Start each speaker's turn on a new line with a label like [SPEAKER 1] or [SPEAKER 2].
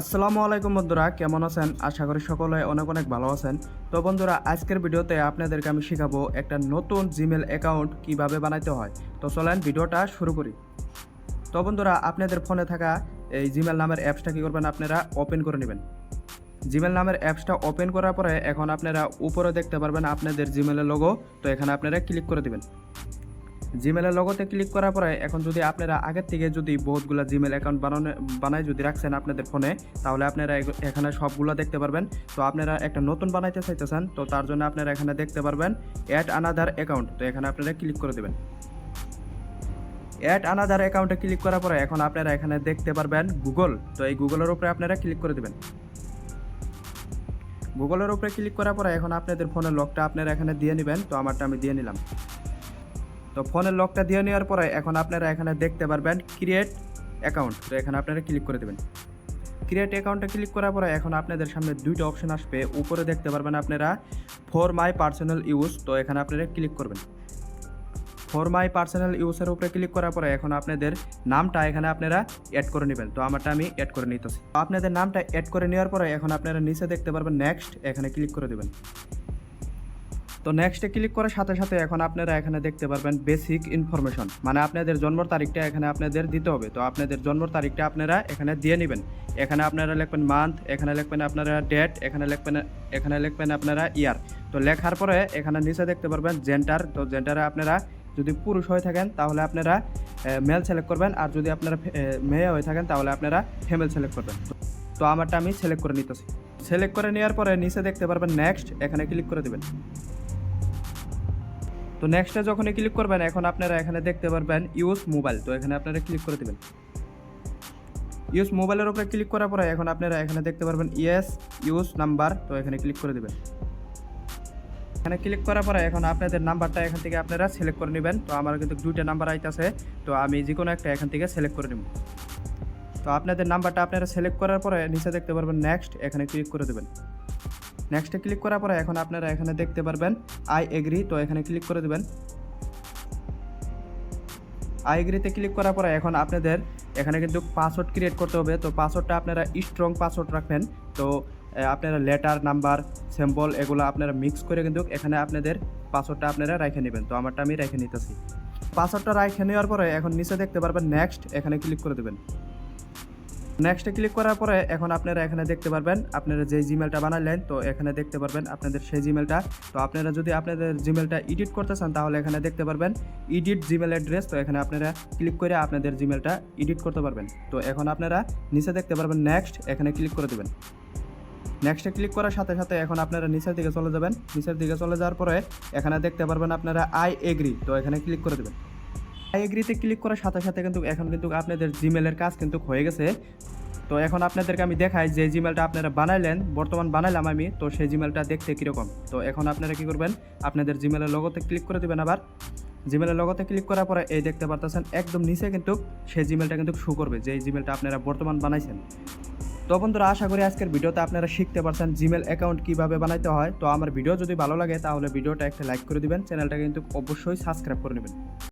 [SPEAKER 1] আসসালামু আলাইকুম বন্ধুরা, কেমন আছেন? আশা করি সকলে অনেক অনেক ভালো আছেন। তো বন্ধুরা, আজকের ভিডিওতে আপনাদেরকে আমি শেখাবো একটা নতুন জিমেল অ্যাকাউন্ট কীভাবে বানাইতে হয়। তো চলেন ভিডিওটা শুরু করি। তো বন্ধুরা, আপনাদের ফোনে থাকা এই জিমেল নামের অ্যাপসটা কী করবেন আপনারা? ওপেন করে নেবেন। জিমেল নামের অ্যাপসটা ওপেন করার পরে এখন আপনারা উপরে দেখতে পারবেন আপনাদের জিমেলের লোগো। তো এখানে আপনারা ক্লিক করে দিবেন। জিমেলের লগতে ক্লিক করার পরে এখন যদি আপনারা আগের থেকে যদি বহুতগুলো জিমেল অ্যাকাউন্ট বানানো বানাই যদি রাখছেন আপনাদের ফোনে, তাহলে আপনারা এখানে সবগুলো দেখতে পারবেন। তো আপনারা একটা নতুন বানাইতে চাইতেছেন, তো তার জন্য আপনারা এখানে দেখতে পারবেন অ্যাড আনাদার অ্যাকাউন্ট তো এখানে আপনারা ক্লিক করে দেবেন। অ্যাড আনাদার অ্যাকাউন্টে ক্লিক করার পরে এখন আপনারা এখানে দেখতে পারবেন গুগল তো এই গুগলের উপরে আপনারা ক্লিক করে দেবেন। গুগলের উপরে ক্লিক করার পরে এখন আপনাদের ফোনের লকটা আপনারা এখানে দিয়ে নেবেন। তো আমারটা আমি দিয়ে নিলাম। তো ফোনের লকটা দিয়ে নেওয়ার পরে এখন আপনারা এখানে দেখতে পারবেন ক্রিয়েট অ্যাকাউন্ট তো এখানে আপনারা ক্লিক করে দেবেন। ক্রিয়েট অ্যাকাউন্টে ক্লিক করার পরে এখন আপনাদের সামনে দুইটা অপশন আসবে। উপরে দেখতে পারবেন আপনারা ফর মাই পার্সোনাল ইউজ তো এখানে আপনারা ক্লিক করবেন। ফর মাই পার্সোনাল ইউজের উপরে ক্লিক করার পরে এখন আপনাদের নামটা এখানে আপনারা অ্যাড করে নেবেন। তো আমারটা আমি অ্যাড করে নিতেছি। আপনাদের নামটা অ্যাড করে নেওয়ার পরে এখন আপনারা নিচে দেখতে পারবেন নেক্সট এখানে ক্লিক করে দেবেন। তো নেক্সটে ক্লিক করার সাথে সাথে এখন আপনারা এখানে দেখতে পারবেন বেসিক ইনফরমেশন মানে আপনাদের জন্ম তারিখটা এখানে আপনাদের দিতে হবে। তো আপনাদের জন্ম তারিখটা আপনারা এখানে দিয়ে নেবেন। এখানে আপনারা লিখবেন মান্থ এখানে লিখবেন আপনারা ডেট এখানে লিখবেন এখানে লিখবেন আপনারা ইয়ার তো লেখার পরে এখানে নিচে দেখতে পারবেন জেন্টার তো জেন্টারে আপনারা যদি পুরুষ হয়ে থাকেন, তাহলে আপনারা মেল সিলেক্ট করবেন। আর যদি আপনারা মেয়ে হয়ে থাকেন, তাহলে আপনারা ফিমেল সিলেক্ট করবেন। তো আমারটা আমি সিলেক্ট করে নিতেছি। সিলেক্ট করে নেওয়ার পরে নিচে দেখতে পারবেন নেক্সট এখানে ক্লিক করে দেবেন। নেক্সটে যখনই ক্লিক করবেন, এখন আপনারা এখানে দেখতে পারবেন ইউজ মোবাইল তো এখানে আপনারা ক্লিক করে দেবেন। ইউজ মোবাইলের উপরে ক্লিক করার পরে এখন আপনারা এখানে দেখতে পারবেন ইয়েস ইউজ নাম্বার তো এখানে ক্লিক করে দেবেন। এখানে ক্লিক করার পরে এখন আপনাদের নাম্বারটা এখান থেকে আপনারা সিলেক্ট করে নেবেন। তো আমার কিন্তু দুইটা নাম্বার আইতাছে। তো আমি যে কোনো একটা এখান থেকে সিলেক্ট করে নেব। তো আপনাদের নাম্বারটা আপনারা সিলেক্ট করার পরে নিচে দেখতে পারবেন নেক্সট এখানে ক্লিক করে দেবেন। নেক্সটে ক্লিক করার পরে এখন আপনারা এখানে দেখতে পারবেন আই এগ্রি তো এখানে ক্লিক করে দেবেন। আই এগ্রিতে ক্লিক করার পরে এখন আপনাদের এখানে কিন্তু পাসওয়ার্ড ক্রিয়েট করতে হবে, তো পাসওয়ার্ডটা আপনারা স্ট্রং পাসওয়ার্ড রাখবেন। তো আপনারা লেটার নাম্বার স্যাম্পল এগুলো আপনারা মিক্স করে কিন্তু এখানে আপনাদের পাসওয়ার্ডটা আপনারা রেখে নেবেন। তো আমারটা আমি রেখে নিতেছি। পাসওয়ার্ডটা রেখে নেওয়ার পরে এখন নিচে দেখতে পারবেন নেক্সট এখানে ক্লিক করে দেবেন। নেক্সটে ক্লিক করার পরে এখন আপনারা এখানে দেখতে পারবেন, আপনারা যে জিমেলটা বানালেন, তো এখানে দেখতে পারবেন আপনাদের সেই জিমেলটা তো আপনারা যদি আপনাদের জিমেলটা এডিট করতে চান, তাহলে এখানে দেখতে পারবেন এডিট জিমেল অ্যাড্রেস তো এখানে আপনারা ক্লিক করে আপনাদের জিমেলটা এডিট করতে পারবেন। তো এখন আপনারা নিচে দেখতে পারবেন নেক্সট এখানে ক্লিক করে দেবেন। নেক্সটে ক্লিক করার সাথে সাথে এখন আপনারা নিচের দিকে চলে যাবেন। নিচের দিকে চলে যাওয়ার পরে এখানে দেখতে পারবেন আপনারা আই এগ্রি তো এখানে ক্লিক করে দেবেন। আই এগ্রিতে ক্লিক করার সাথে সাথে কিন্তু এখন কিন্তু আপনাদের জিমেলের কাজ কিন্তু হয়ে গেছে। তো এখন আপনাদেরকে আমি দেখাই যে জিমেলটা আপনারা বানাইলেন, বর্তমান বানাইলাম আমি, তো সেই জিমেলটা দেখতে কীরকম? তো এখন আপনারা কি করবেন? আপনাদের জিমেলের লগতে ক্লিক করে দেবেন আবার। জিমেলের লগতে ক্লিক করার পরে এই দেখতে পারতেছেন, একদম নিচে কিন্তু সেই জিমেলটা কিন্তু শো করবে, যে জিমেলটা আপনারা বর্তমান বানাইছেন। তো বন্ধুরা, আশা করি আজকের ভিডিওতে আপনারা শিখতে পারছেন জিমেল অ্যাকাউন্ট কীভাবে বানাইতে হয়। তো আমার ভিডিও যদি ভালো লাগে, তাহলে ভিডিওটা একটা লাইক করে দিবেন চ্যানেলটা কিন্তু অবশ্যই সাবস্ক্রাইব করে নেবেন।